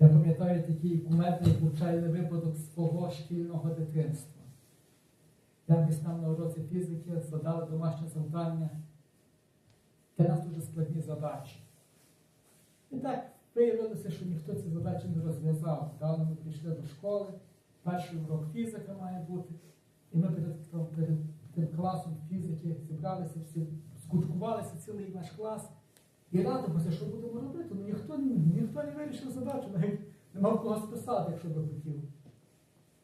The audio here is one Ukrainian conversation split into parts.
Я пам'ятаю такий кумедний повчальний випадок свого шкільного дитинства. Якось нам на уроці фізики задали домашнє завдання. Для нас дуже складні задачі. І так виявилося, що ніхто ці задачі не розв'язав. Дали ми прийшли до школи, перший урок фізика має бути. І ми перед, перед тим класом фізики зібралися всі, скуткувалися цілий наш клас. І радимося, що будемо робити. Ну ніхто, ніхто не вирішив задачу, навіть не мав кого списати, якщо би хотів.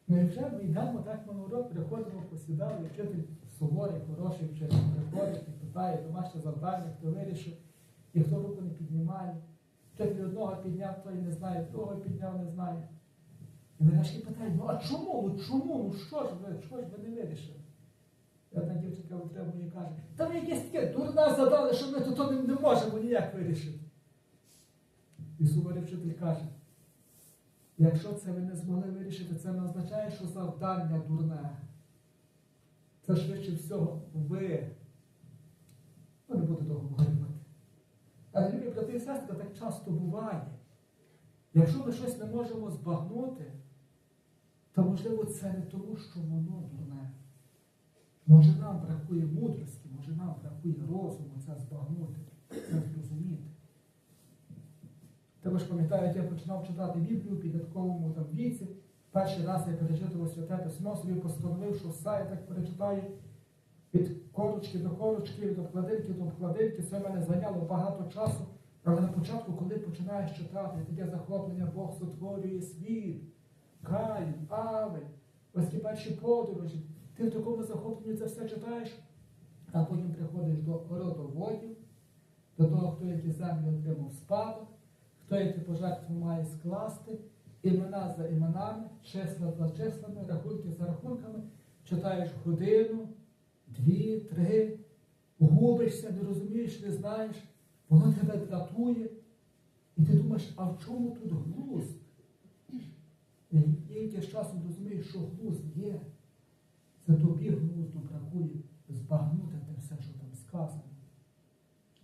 Ну і вже ми йдемо так на урок, приходимо, посідали, вчитель суворий, хороший вчитель приходить і питає домашнє завдання, хто вирішив, і хто руку не піднімає. Вчитель одного підняв, той не знає, другого підняв, не знає. І нарешті питає, ну а чому? Ну чому? Ну що ж ви, що ж ви не вирішили? Одна дівчинка витримує і каже, та ви якесь таке дурне задали, що ми тут не, не можемо ніяк вирішити. І суворий вчитель каже, якщо це ви не змогли вирішити, це не означає, що завдання дурне. Це швидше всього ви. Ну, не буду договорювати. Але любі брати і сестри, так часто буває. Якщо ми щось не можемо збагнути, то можливо це не тому, що воно дурне. Може нам бракує мудрості, може нам бракує розуму це збагнути, це зрозуміти. Також пам'ятаю, як я починав читати Біблію в підлітковому віці. Перший раз я перечитував святе письмо, собі постановив, що все я так перечитаю від корочки до корочки, від обкладинки до обкладинки. Це мене зайняло багато часу. Але на початку, коли починаєш читати, таке захоплення Бог сотворює світ, Каїн, Авель, ось ті перші подорожі. Ти в такому захопленні це все читаєш, а потім приходиш до родоводів, до того, хто які землі отримав спадок, хто які пожертву має скласти, імена за іменами, числа за числами, рахунки за рахунками, читаєш годину, дві, три, губишся, не розумієш, не знаєш, воно тебе дратує, і ти думаєш, а в чому тут глузд? І з часом розумієш, що глузд є. Це тобі глузду бракує збагнути те все, що там сказано.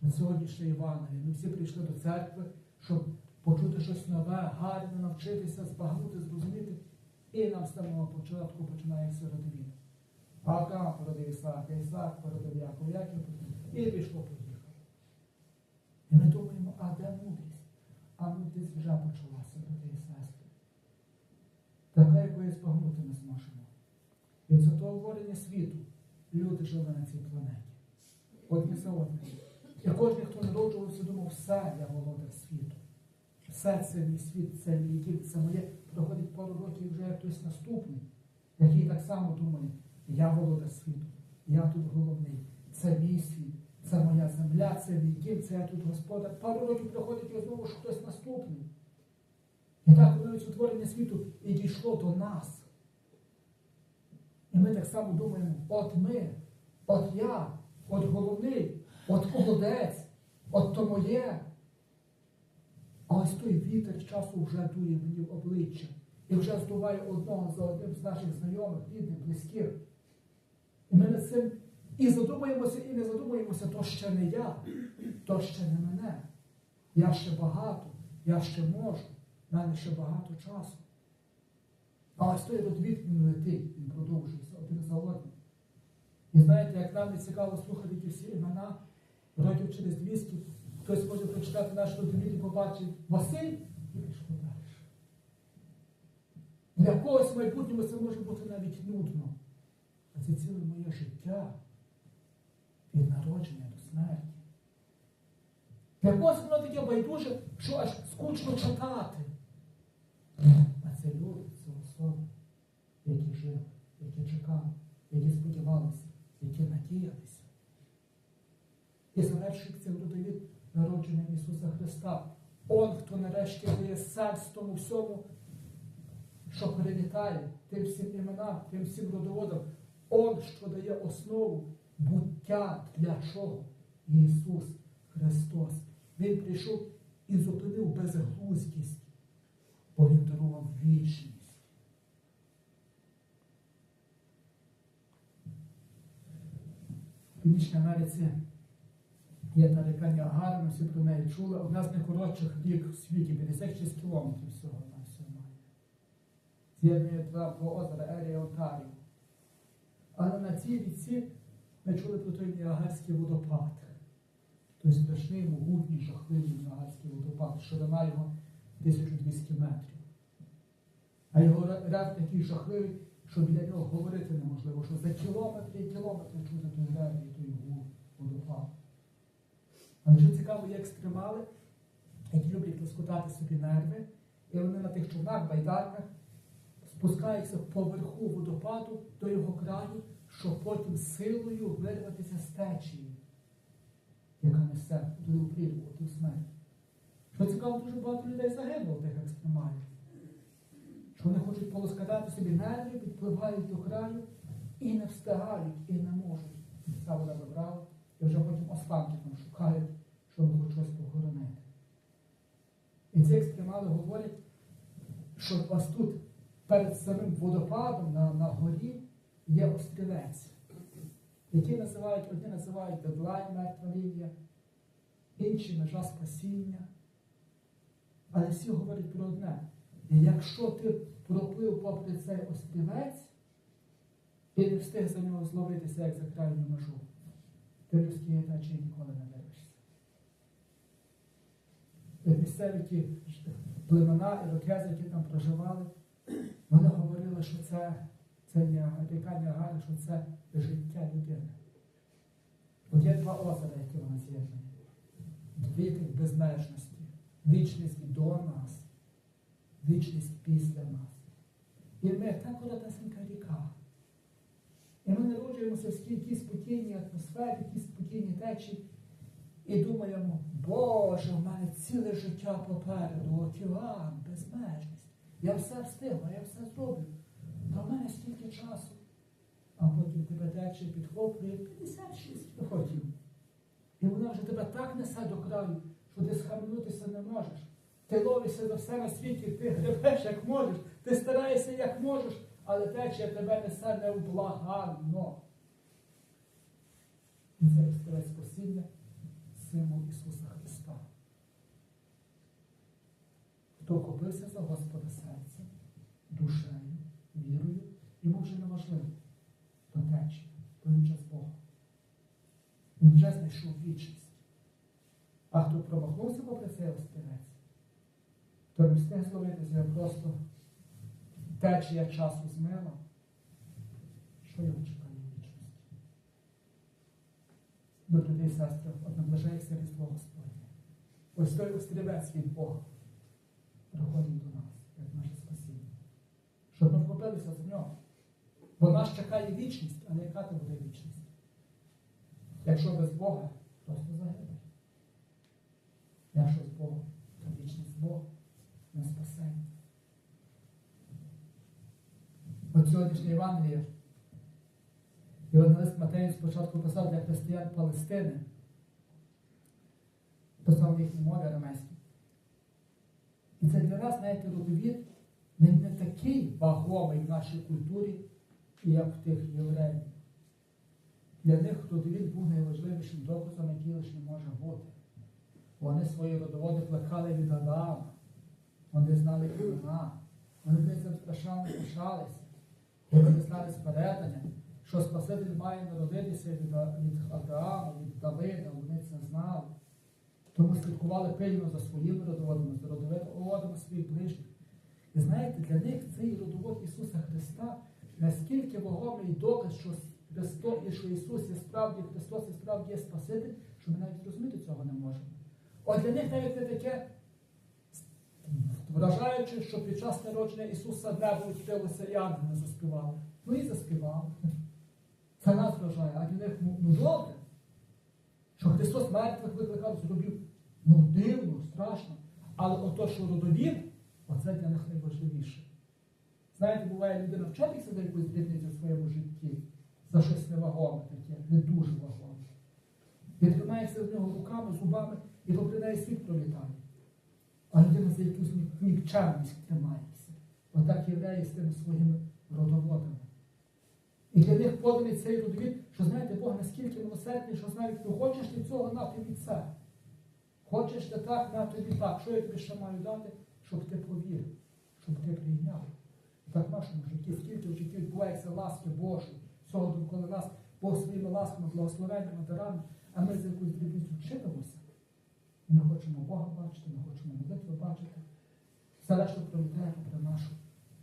На сьогоднішнє Євангеліє ми всі прийшли до церкви, щоб почути щось нове, гарне, навчитися, збагнути, зрозуміти. І нам з самого початку починається родовід. Авраам породив Ісаака, Ісаак породив Якова, Яків. І пішло, поїхало. І ми думаємо, а де мудрість? А мудрість вже почалася, брати і сестри. Така, якої не зможемо. Від сотворення світу люди жили на цій планеті. Одні за одним. І кожен, хто народжувався, думав, все, я володар світу. Все це мій світ, це мій дім, це моє. Проходить пару років вже хтось наступний, який так само думає, я володар світу, я тут головний, це мій світ, це моя земля, це мій дім, це я тут господар. Пару років проходить і знову ж хтось наступний. І так воно від світу і дійшло до нас. І ми так само думаємо, от ми, от я, от головний, от молодець, от то моє. А ось той вітер часу вже дує мені в обличчя і вже здуває одного за одним з наших знайомих, рідних, близьких. І ми над цим і задумаємося, і не задумаємося, то ще не я, то ще не мене. Я ще багато, я ще можу, в мене ще багато часу. А ось той родвід він летить, він продовжується один за одним. І знаєте, як нам не цікаво слухати ті всі імена, років через 200 хтось може прочитати наш родовід і побачить Василь і пішло далі. Для когось в майбутньому це може бути навіть нудно. А це ціле моє життя від народження до смерті. Для когось воно таке байдуже, що аж скучно читати. А це люди, які жили, які чекали, які сподівалися, які надіялися. І завершується родовід народження Ісуса Христа. Он, хто нарешті дає сенс тому всьому, що перелітає тим всім іменам, тим всім родоводам. Он, що дає основу буття для чого? Ісус Христос. Він прийшов і зупинив безглуздість бо він дарував вічність. В Північній Америці Є та река Ніагара, ми всі про неї чули. Одна з найкоротших рік в світі, 56 кілометрів всього на всього має. З'єднує два озера Ерія і Але на цій ріці ми чули про той Ніагарський водопад. Той страшний, могутній, жахливий Ніагарський водопад, ширина його 1200 метрів. А його ре- рев такий жахливий, що біля нього говорити неможливо, що за кілометри і кілометри чути той рев і той гул водопаду. А дуже цікаво, є екстремали, які люблять розкутати собі нерви, і вони на тих човнах, байдарках спускаються поверху водопаду до його краю, щоб потім силою вирватися з течії, яка несе у прірву, ту смерть. Що цікаво, дуже багато людей загинуло в тих екстремалів. Що вони хочуть полоскатати собі нерви, підпливають до краю і не встигають, і не можуть. Ця вода забрала, і вже потім останки там шукають, щоб хоч щось похоронити. І ці екстремали говорять, що у вас тут перед самим водопадом на, на горі є острівець, який називають, одні називають дедлайн, мертва лінія, інші межа спасіння. Але всі говорять про одне. Якщо ти проплив попри цей острівець і не встиг за нього зловитися, як за крайню межу, ти людської течії ніколи не дивишся. І Місцеві ті племена, ірокези, які там проживали, вони говорили, що це, це Ніагара, ріка Ніагара, що це життя людини. От є два озера, які вона з'єднує. Дві тих безмежності. Вічність до нас, вічність після нас. І ми та коротесенька ріка. І ми народжуємося в стійкій спокійній атмосфері, тій спокійній течії, і думаємо, Боже, в мене ціле життя попереду, океан, безмежність. Я все встигну, я все зроблю. Та в мене стільки часу. А потім тебе течія підхоплює 56 років. І вона вже тебе так несе до краю, що ти схаменутися не можеш. Ти ловишся за все на світі, ти гребеш як можеш, ти стараєшся як можеш, але течія тебе несе невблаганно. І це розкриває спасіння символ Ісуса Христа. Хто купився за Господа серцем, душею, вірою, йому вже неможливо до течії, бо він з Богом. Він вже знайшов вічність. А хто промахнувся попри цей острівець, встиг зловитися просто течія часу змила, що його чекає вічності. Брати і сестри, от наближається Різдво Господнє. Ось той острівець від Бога приходить до нас, як наше спасіння. Щоб ми вхопилися за нього. Бо нас чекає вічність, а не яка то буде вічність. Якщо без Бога, просто загибель. Якщо з Богом, то вічність з Бога не спасення. От сьогоднішнє Євангеліє. Євангелист Матей спочатку писав для християн Палестини. Писав в їхній мові арамейській. І це для нас, знаєте, родовід, він не такий вагомий в нашій культурі, як в тих євреїв. Для них родовід був найважливішим доказом, який лише може бути. Вони свої родоводи плекали від Адама, вони знали імена, вони цим страшенно пишалися. Вони знали спередання, що Спаситель має народитися від Авраама, від Давида, вони це знали. Тому слідкували пильно за своїми родоводами, за родоводами своїх ближніх. І знаєте, для них цей родовод Ісуса Христа наскільки вагомий доказ, що Христос і що Ісус є справді Христос і справді є Спаситель, що ми навіть розуміти цього не можемо. От для них навіть не таке вражаючи, що під час народження Ісуса небо відкрилося і ангели заспівали. Ну і заспівали. Це нас вражає, а для них ну, ну добре. Що Христос мертвих викликав, зробив ну дивно, страшно. Але ото, що родовід, оце для них найважливіше. Знаєте, буває людина вчитися за якусь дрібницю в своєму житті, за щось невагоме таке, не дуже вагоме. І тримається з нього руками, зубами і попри світ пролітає. А людина за якусь нікчемність тримається. Отак євреї з тими своїми родоводами. І для них поданий цей родовід, що знаєте, Бог наскільки милосердний, що навіть ти хочеш ти цього на тобі це. Хочеш ти так, на тобі так. Що я тобі ще маю дати, щоб ти повірив, щоб ти прийняв. І так в нашому житті, скільки в житті відбувається ласки Божої, всього довкола нас, Бог своїми ласками, благословеннями, дарами, а ми за якусь дрібницю вчимося. І не хочемо Бога бачити, не хочемо молитви бачити. Все решта пролітає про нашу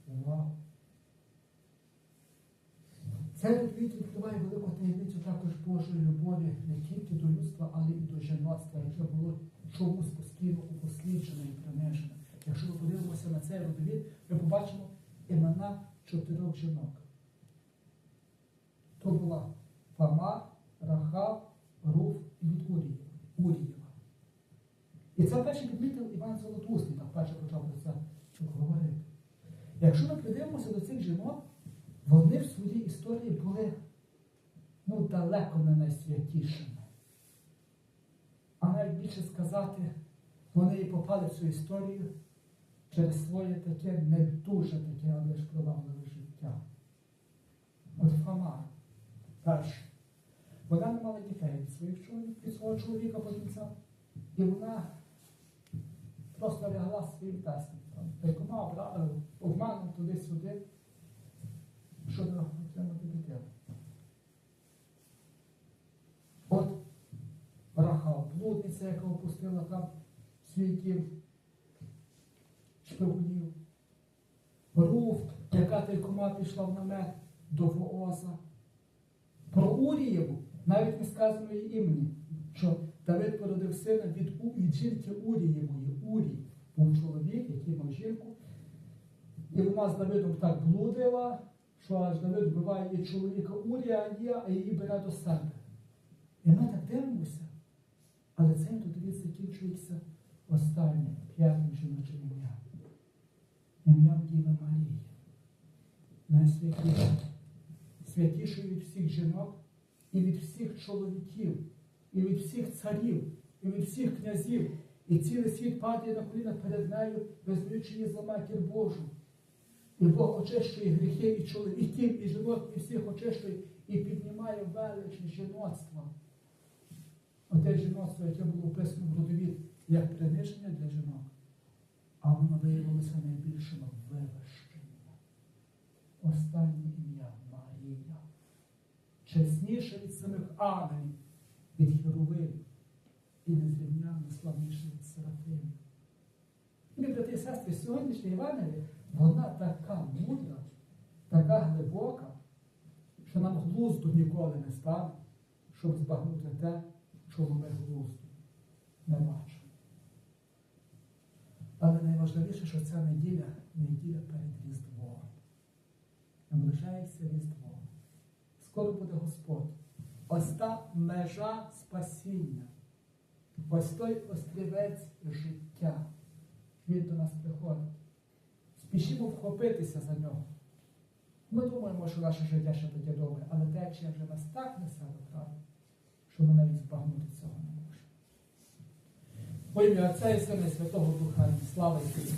увагу. Цей відвід відкриває велику таємницю також Божої любові не тільки до людства, але і до жіноцтва, яке було чомусь постійно упосліджене і принижене. Якщо ми подивимося на цей родовід, ми побачимо імена чотирьох жінок. То була Фама, Рахав, Руф і. Урієва. І це перше відмітив Іван Золотусний, так перше почав про це говорити. Якщо ми придивимося до цих жінок, вони в своїй історії були ну, далеко не найсвятішими. А навіть сказати, вони і попали в цю історію через своє таке не дуже таке, але ж привабливе життя. От Фома, перше, вона не мала дітей від своїх чоловік, від свого чоловіка по кінця. І вона просто лягла з своїм тестом. Тайкома обманом туди-сюди, щоб отримати дитину. От Рахав, блудниця, яка опустила там свій шпигунів. Руф, яка тайкома пішла в намет до Вооза. Про Урієву навіть не сказано її імені, що Давид породив сина від, від жінки Урієвої. Урій був чоловік, який мав жінку. І вона з Давидом так блудила, що аж Давид вбиває її чоловіка Урія, а її бере до себе. І ми так дивимося. Але цей тут закінчується останнім п'ятим жіночим ім'ям. Ім'ям Діви Марії. Найсвятішою. Святішою від всіх жінок і від всіх чоловіків, і від всіх царів, і від всіх князів. І цілий світ падає на коліна перед нею, визнаючи її за матір Божу. І Бог очищує гріхи і чоловіків, і жінок, і всіх очищує, і піднімає велич жіноцтва. Оте жіноцтво, яке було описано в родові як приниження для жінок, а воно виявилося найбільшим вивищенням. Останнє ім'я Марія. Чесніше від самих ангелів, від херовим і незрівняно славніше від Серафимів. Мій брати і сестри, сьогоднішня Євангелія, вона така мудра, така глибока, що нам глузду ніколи не стане, щоб збагнути те, чого ми глузду не бачимо. Але найважливіше, що ця неділя неділя перед Різдвом. Наближається Різдво. Скоро буде Господь. Ось та межа спасіння. Ось той острівець життя. Він до нас приходить. Спішимо вхопитися за нього. Ми думаємо, що наше життя ще таке добре, але течія вже нас так несе до що ми навіть збагнути цього не можемо. Во ім'я Отця і Сина Святого Духа, слава Ісусу!